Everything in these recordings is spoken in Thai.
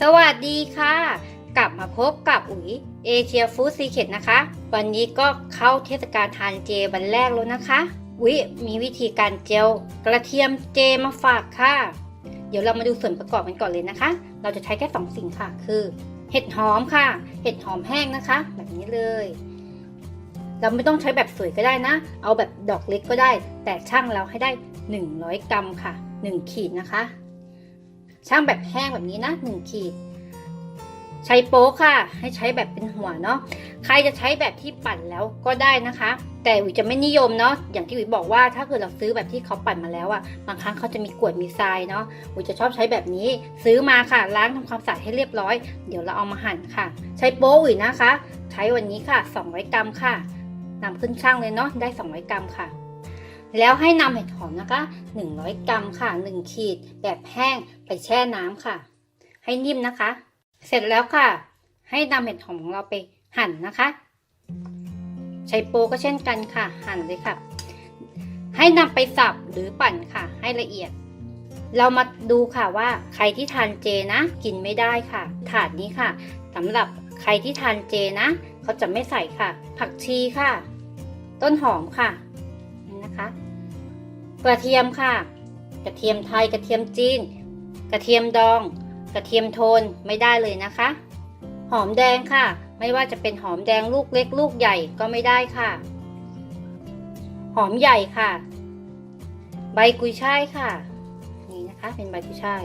สวัสดีค่ะ กลับมาพบกับอุ๋ยเอเชียฟู้ดซีเค t นะคะ วันนี้ก็เข้าเทศกาลทานเจวันแรกแล้วนะคะอุ๋ยมีวิธีการเจลกระเทียมเจมาฝากค่ะ เดี๋ยวเรามาดูส่วนประกอบกันก่อนเลยนะคะ เราจะใช้แค่สองสิ่งค่ะ คือ เห็ดหอมค่ะ เห็ดหอมแห้งนะคะ แบบนี้เลย เราไม่ต้องใช้แบบสวยก็ได้นะ เอาแบบดอกเล็กก็ได้ แต่ช่างเราให้ได้ 100 กรัมค่ะ 1 ขีดนะคะ ช่างแบบแห้งแบบนี้นะ1ขีด ใช้โป๊ค่ะ ให้ใช้แบบเป็นหัวเนาะใครจะใช้แบบที่ปั่นแล้วก็ได้นะคะ แต่อุ๋ยจะไม่นิยมเนาะอย่างที่อุ๋ยบอกว่าถ้าเกิดเราซื้อแบบที่เขาปั่นมาแล้วอะบางครั้งเขาจะมีกรวดมีทรายเนาะอุ๋ยจะชอบใช้แบบนี้ ซื้อมาค่ะ ล้างทำความสะอาดให้เรียบร้อย เดี๋ยวเราเอามาหั่นค่ะ ใช้โป๊อุ๋ยนะคะ ใช้วันนี้ค่ะ200กรัมค่ะนำขึ้นช่างเลยเนาะได้200กรัมค่ะ แล้วให้นำเห็ดหอมนะคะ 100 กรัมค่ะ 1 ขีด แบบแห้งไปแช่น้ำค่ะ ให้นิ่มนะคะ เสร็จแล้วค่ะ ให้นำเห็ดหอมของเราไปหั่นนะคะ ใช้โปก็เช่นกันค่ะ หั่นเลยค่ะ ให้นำไปสับหรือปั่นค่ะ ให้ละเอียด เรามาดูค่ะว่าใครที่ทานเจนะ กินไม่ได้ค่ะ ถาดนี้ค่ะสำหรับใครที่ทานเจนะ เขาจะไม่ใส่ค่ะ ผักชีค่ะ ต้นหอมค่ะนี่นะคะ กระเทียมค่ะ กระเทียมไทยกระเทียมจีน กระเทียมดอง กระเทียมโทนไม่ได้เลยนะคะ หอมแดงค่ะ ไม่ว่าจะเป็นหอมแดงลูกเล็กลูกใหญ่ก็ไม่ได้ค่ะ หอมใหญ่ค่ะ ใบกุยช่ายค่ะ นี่นะคะเป็นใบกุยช่าย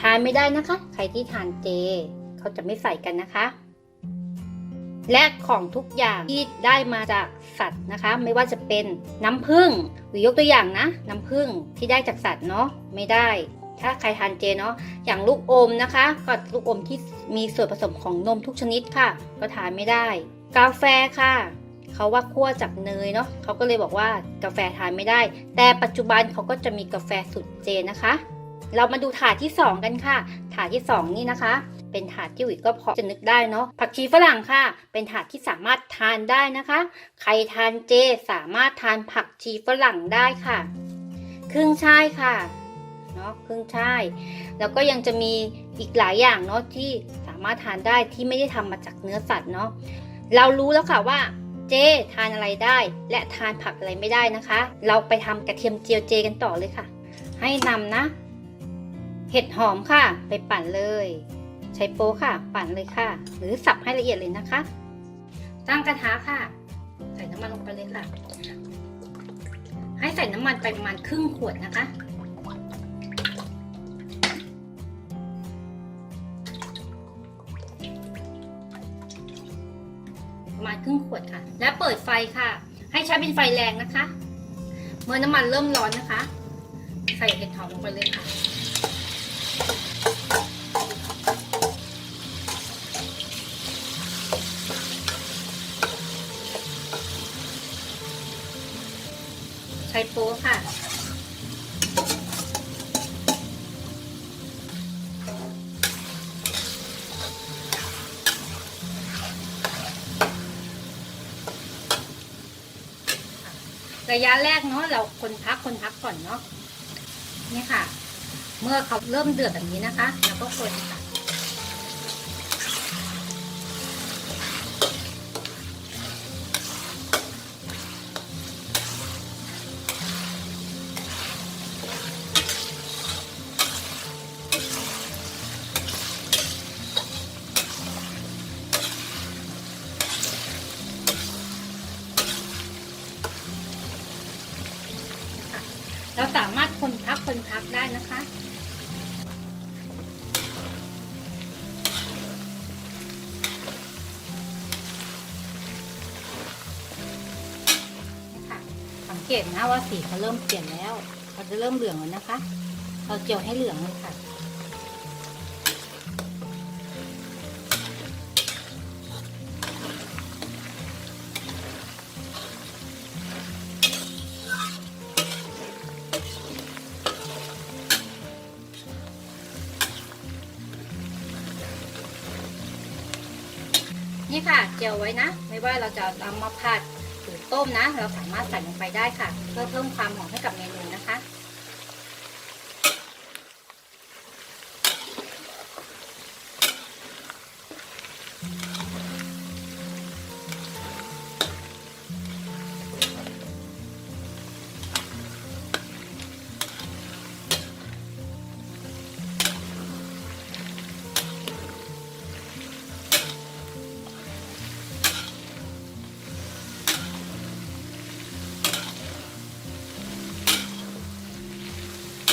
ทานไม่ได้นะคะ ใครที่ทานเจ เขาจะไม่ใส่กันนะคะ และของทุกอย่างที่ได้มาจากสัตว์นะคะ ไม่ว่าจะเป็นน้ำผึ้งหรือยกตัวอย่างนะน้ำผึ้งที่ได้จากสัตว์เนาะไม่ได้ ถ้าใครทานเจเนาะอย่างลูกอมนะคะก็ลูกอมที่มีส่วนผสมของนมทุกชนิดค่ะ ก็ทานไม่ได้ กาแฟค่ะเขาว่าคั่วจากเนยเนาะเขาก็เลยบอกว่ากาแฟทานไม่ได้ แต่ปัจจุบันเขาก็จะมีกาแฟสุดเจนะคะ เรามาดูถาดที่ 2 กันค่ะ ถาดที่ 2 นี่นะคะ เป็นถาดที่อุ๋ยก็พอจะนึกได้เนาะผักชีฝรั่งค่ะ เป็นถาดที่สามารถทานได้นะคะ ใครทานเจสามารถทานผักชีฝรั่งได้ค่ะ ครึ่งช่ายค่ะเนาะครึ่งช่ายแล้วก็ยังจะมีอีกหลายอย่างเนาะที่สามารถทานได้ที่ไม่ได้ทำมาจากเนื้อสัตว์เนาะเรารู้แล้วค่ะว่าเจทานอะไรได้ และทานผักอะไรไม่ได้นะคะ เราไปทำกระเทียมเจียวเจกันต่อเลยค่ะ ให้นำนะ เห็ดหอมค่ะ ไปปั่นเลย ใช้โป๊ค่ะ ปั่นเลยค่ะ หรือสับให้ละเอียดเลยนะคะ ตั้งกระทะค่ะ ใส่น้ำมันลงไปเลยค่ะ ให้ใส่น้ำมันไปประมาณครึ่งขวดนะคะประมาณครึ่งขวดค่ะ แล้วเปิดไฟค่ะ ให้ใช้เป็นไฟแรงนะคะ เมื่อน้ำมันเริ่มร้อนนะคะ ใส่เห็ดหอมลงไปเลยค่ะ ใช้โป๊ค่ะ ระยะแรกเนาะเราคนพักคนพักก่อนเนาะนี่ค่ะ เมื่อเขาเริ่มเดือดแบบนี้นะคะ เราก็คนค่ะ เราสามารถคนพักคนพักได้นะคะนี่ค่ะสังเกตนะว่าสีเขาเริ่มเปลี่ยนแล้วเขาจะเริ่มเหลืองแล้วนะคะ เราเจียวให้เหลืองเลยค่ะ ค่ะเจียวไว้นะ ไม่ว่าเราจะเอามาผัดหรือต้มนะ เราสามารถใส่ลงไปได้ค่ะ เพื่อเพิ่มความหอมให้กับเมนูนะคะ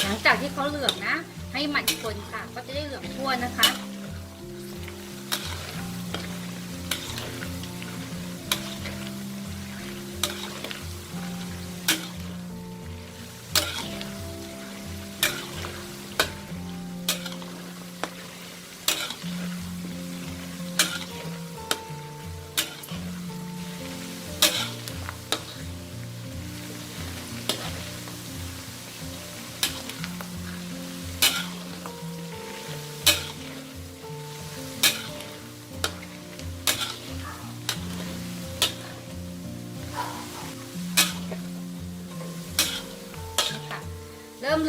หลังจากที่เขาเหลืองนะ ให้หมั่นคนค่ะ ก็จะได้เหลืองทั่วนะคะ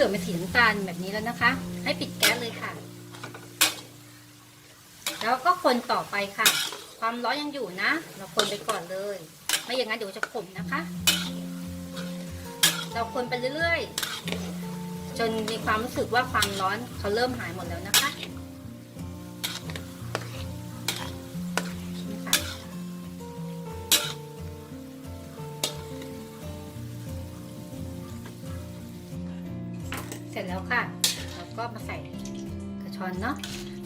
ลืองเป็นสีน้ำตาลแบบนี้แล้วนะคะ ให้ปิดแก๊สเลยค่ะ แล้วก็คนต่อไปค่ะ ความร้อนยังอยู่นะ เราคนไปก่อนเลย ไม่อย่างนั้นเดี๋ยวจะขมนะคะ เราคนไปเรื่อยๆ จนมีความรู้สึกว่าความร้อนเขาเริ่มหายหมดแล้วนะคะ แล้วค่ะ แล้วก็มาใส่กระชอนเนาะ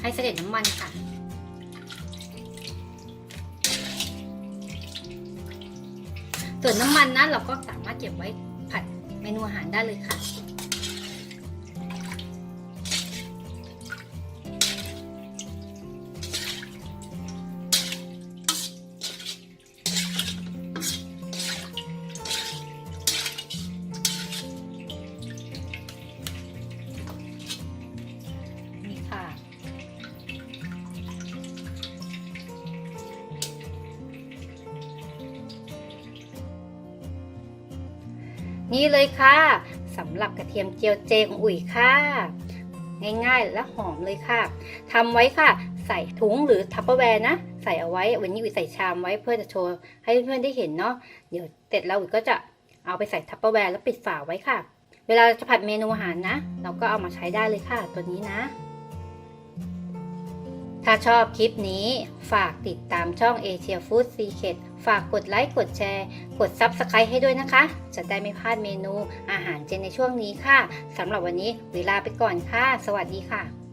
ให้เสด็จน้ำมันค่ะ ส่วนน้ำมันนั้นเราก็สามารถเก็บไว้ผัดเมนูอาหารได้เลยค่ะ นี่เลยค่ะสำหรับกระเทียมเจียวเจของอุ๋ยค่ะ ง่ายๆและหอมเลยค่ะทำไว้ค่ะ ใส่ถุงหรือทัพเปอร์แวร์นะ ใส่เอาไว้วันนี้อุ๋ยใส่ชามไว้เพื่อจะโชว์ให้เพื่อนๆได้เห็นเนาะเดี๋ยวเสร็จแล้วอุ๋ยก็จะเอาไปใส่ทัพเปอร์แวร์แล้วปิดฝาไว้ค่ะ เวลาจะผัดเมนูอาหารนะ เราก็เอามาใช้ได้เลยค่ะ ตัวนี้นะ ถ้าชอบคลิปนี้ฝากติดตามช่อง Asia Food Secret ฝากกดไลค์กดแชร์ กด Subscribe ให้ด้วยนะคะ จะได้ไม่พลาดเมนูอาหารเจนในช่วงนี้ค่ะสำหรับวันนี้เวลาไปก่อนค่ะ สวัสดีค่ะ